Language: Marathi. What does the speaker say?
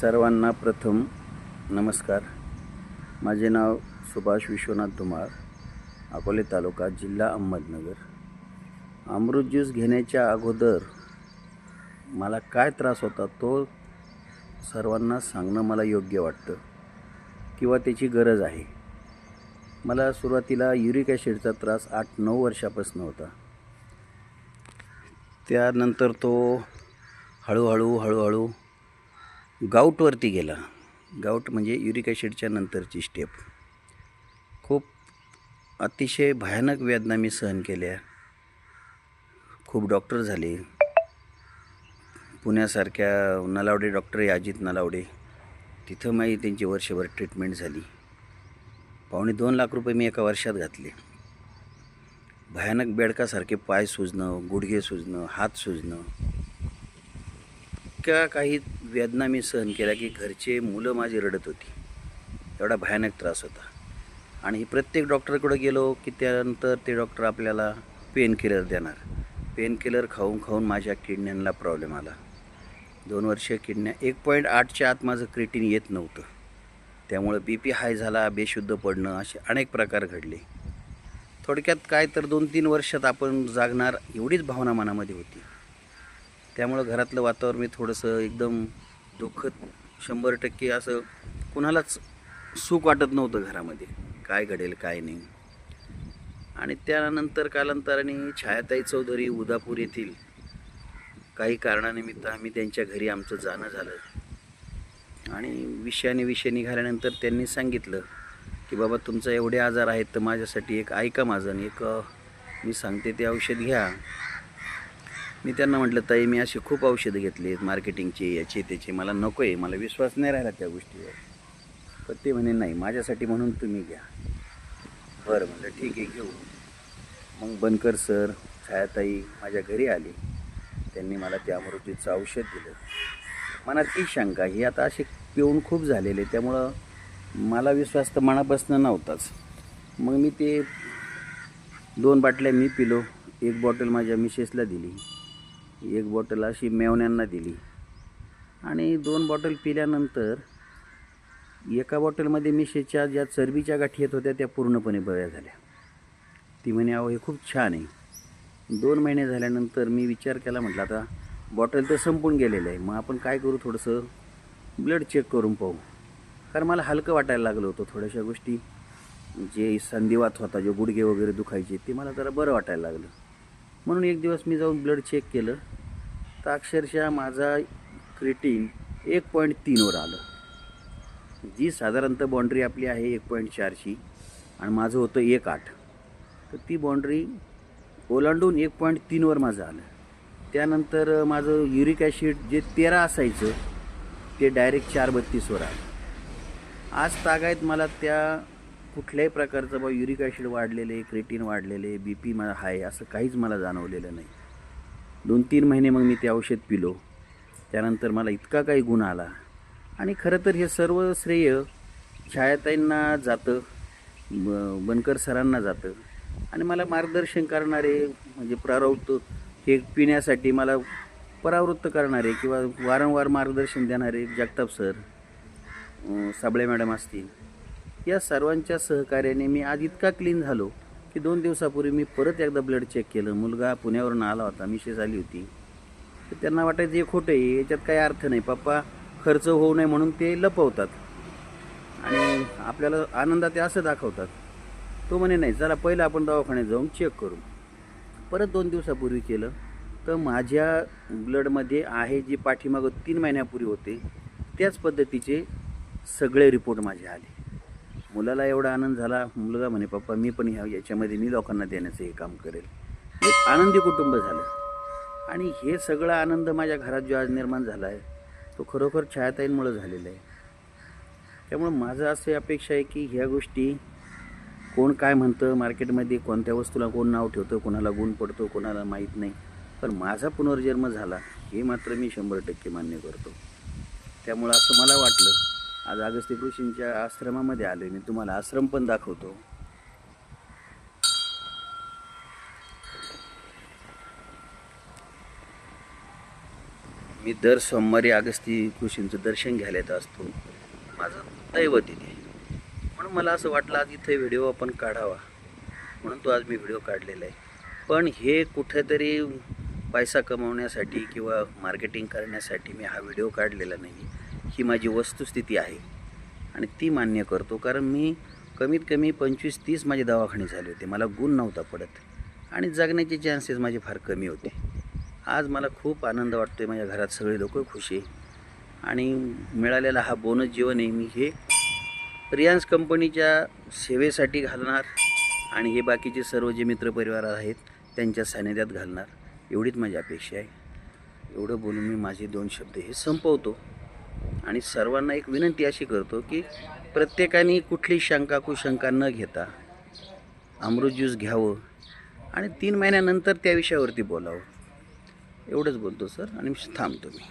सर्वांना प्रथम नमस्कार. माझे नाव सुभाष विश्वनाथ धुमाळ अकोले तालुका जिल्हा अहमदनगर. अमृत ज्यूस घेण्याच्या अगोदर मला काय त्रास होता तो सर्वांना सांगणं मला योग्य वाटतं किंवा त्याची गरज आहे. मला सुरुवातीला युरिक ॲसिडचा त्रास आठ नऊ वर्षापासून होता. त्यानंतर तो हळूहळू हळूहळू गाऊटवरती गेला. गाऊट म्हणजे युरिक ॲसिडच्या नंतरची स्टेप खूप अतिशय भयानक वेदना मी सहन केल्या. खूप डॉक्टर झाले. पुण्यासारख्या नलावडे डॉक्टर आहे अजित नलावडे. तिथं माझी त्यांची वर्षभर ट्रीटमेंट झाली. पावणे दोन लाख रुपये मी एका वर्षात घातले. भयानक बेडकासारखे पाय सुजणं गुडघे सुजणं हात सुजणं. इतक्या काही वेदना मी सहन केल्या की घरचे मुलं माझी रडत होती. एवढा भयानक त्रास होता. आणि प्रत्येक डॉक्टरकडे गेलो की त्यानंतर ते डॉक्टर आपल्याला पेन किलर देणार. पेन किलर खाऊन खाऊन माझ्या किडण्यांना प्रॉब्लेम आला. दोन वर्ष किडण्या एक पॉईंट आठच्या आत माझं क्रिटीन येत नव्हतं. त्यामुळं बी पी हाय झाला बेशुद्ध पडणं असे अनेक प्रकार घडले. थोडक्यात काय तर दोन तीन वर्षात आपण जागणार एवढीच भावना मनामध्ये होती. त्यामुळं घरातलं वातावरण मी थोडंसं एकदम दुःखद शंभर टक्के असं कुणालाच सुख वाटत नव्हतं घरामध्ये. काय घडेल काय नाही. आणि त्यानंतर कालांतराने छायाताई चौधरी उदापूर येथील काही कारणानिमित्त आम्ही त्यांच्या घरी आमचं जाणं झालं. आणि विषयाने विषय निघाल्यानंतर त्यांनी सांगितलं की बाबा तुमचा एवढे आजार आहेत तर माझ्यासाठी एक ऐका माझं आणि एक मी सांगते ते औषध घ्या. मी त्यांना म्हटलं ताई मी असे खूप औषधं घेतली आहेत मार्केटिंगचे याचे त्याचे मला नको आहे मला विश्वास नाही राहिला त्या गोष्टीवर. तर ते म्हणे नाही माझ्यासाठी म्हणून तुम्ही घ्या. बरं म्हटलं ठीक आहे घेऊ. मग बनकर सर छायाताई माझ्या घरी आली. त्यांनी मला त्या अमृतीचं औषध दिलं. मनात ती शंका ही आता असे पिऊन खूप झालेले त्यामुळं मला विश्वास तर मनापासून नव्हताच. मग मी ते दोन बाटल्या मी पिलो एक बॉटल माझ्या मिसेसला दिली. एक बॉटल अशी मेवण्यांना दिली. आणि दोन बॉटल पिल्यानंतर एका बॉटलमध्ये मिशेच्या ज्या चरबीच्या गाठी येत होत्या त्या पूर्णपणे बऱ्या झाल्या. ती म्हणे अहो हे खूप छान आहे. दोन महिने झाल्यानंतर मी विचार केला म्हटलं आता बॉटल तर संपून गेलेलं आहे. मग आपण काय करू थोडंसं ब्लड चेक करून पाहू. कारण मला हलकं वाटायला लागलं होतं थोड्याशा गोष्टी. जे संधिवात होता जे गुडघे वगैरे दुखायचे ते मला जरा बरं वाटायला लागलं. म्हणून एक दिवस मी जाऊन ब्लड चेक केलं. तर अक्षरशः माझा क्रिटीन एक पॉईंट तीनवर आलं. जी साधारणतः बाँड्री आपली आहे एक पॉईंट चारची आणि माझं होतं एक आठ. तर ती बाँड्री ओलांडून एक पॉईंट तीनवर माझं आलं. त्यानंतर माझं युरिक ॲसिड जे तेरा असायचं ते डायरेक्ट चार बत्तीसवर आलं. आज तागायत मला त्या कुठल्याही प्रकारचं बा युरिक ॲसिड वाढलेले क्रेटीन वाढलेले बी पी मला हाय असं काहीच मला जाणवलेलं नाही. दोन तीन महिने मग मी ते औषध पिलो. त्यानंतर मला इतका काही गुण आला. आणि खरं तर हे सर्व श्रेय छायाताईंना जातं ब- बनकर सरांना जातं. आणि मला मार्गदर्शन करणारे म्हणजे प्रारवृत्त हे पिण्यासाठी मला परावृत्त करणारे किंवा वारंवार मार्गदर्शन देणारे जगताप सर साबळे मॅडम असतील. या सर्वांच्या सहकार्याने मी आज इतका क्लीन झालो की दोन दिवसापूर्वी मी परत एकदा ब्लड चेक केलं. मुलगा पुण्यावरून आला होता मिसेस आली होती. तर त्यांना वाटायचं हे खोटं आहे याच्यात काही अर्थ नाही. पप्पा खर्च होऊ नये म्हणून ते लपवतात आणि आपल्याला आनंदात ते असं दाखवतात. तो म्हणे नाही चला पहिलं आपण दवाखान्यात जाऊन चेक करू. परत दोन दिवसापूर्वी केलं. तर माझ्या ब्लडमध्ये आहे जे पाठीमागं तीन महिन्यापूर्वी होते त्याच पद्धतीचे सगळे रिपोर्ट माझे आले. मुलाला एवढा आनंद झाला मुलगा म्हणे पप्पा मी पण ह्या याच्यामध्ये मी लोकांना देण्याचं हे काम करेल. एक आनंदी कुटुंब झालं. आणि हे सगळा आनंद माझ्या घरात जो आज निर्माण झाला आहे तो खरोखर छायाताईंमुळं झालेला आहे. त्यामुळं माझं असं अपेक्षा आहे की ह्या गोष्टी कोण काय म्हणतं मार्केटमध्ये कोणत्या वस्तूला कोण नाव ठेवतं कोणाला गुण पडतो कोणाला माहीत नाही. पण माझा पुनर्जन्म झाला हे मात्र मी शंभर टक्के मान्य करतो. त्यामुळं असं मला वाटलं. आज अगस्त्य ऋषींच्या आश्रमामध्ये आलो मी. तुम्हाला आश्रम पण दाखवतो. मी दर सोमवारी अगस्ती ऋषींचं दर्शन घ्यायला येत असतो. माझं दैवत इथे म्हणून मला असं वाटलं आज इथे व्हिडिओ आपण काढावा. म्हणून तो आज मी व्हिडिओ काढलेला आहे. पण हे कुठेतरी पैसा कमवण्यासाठी किंवा मार्केटिंग करण्यासाठी मी हा व्हिडिओ काढलेला नाही ही माझी वस्तुस्थिती आहे. आणि ती मान्य करतो कारण मी कमीत कमी पंचवीस तीस माझे दवाखाने झाले होते. मला गुण नव्हता पडत. आणि जगण्याचे चान्सेस माझे फार कमी होते. आज मला खूप आनंद वाटतो आहे माझ्या घरात सगळे लोक खुश आहे. आणि मिळालेला हा बोनस जीवन आहे. मी हे रियान्स कंपनीच्या सेवेसाठी घालणार आणि हे बाकीचे सर्व जे मित्रपरिवार आहेत त्यांच्या सानिध्यात घालणार. एवढीच माझी अपेक्षा आहे. एवढं बोलून मी माझे दोन शब्द हे संपवतो. आणि सर्वांना एक विनंती अशी करतो की प्रत्येकाने कुठली शंका कुशंका न घेता अमृत ज्यूस घ्यावं आणि तीन महिन्यानंतर त्या विषयावरती बोलावं. एवढंच बोलतो सर. आणि थांबतो मी.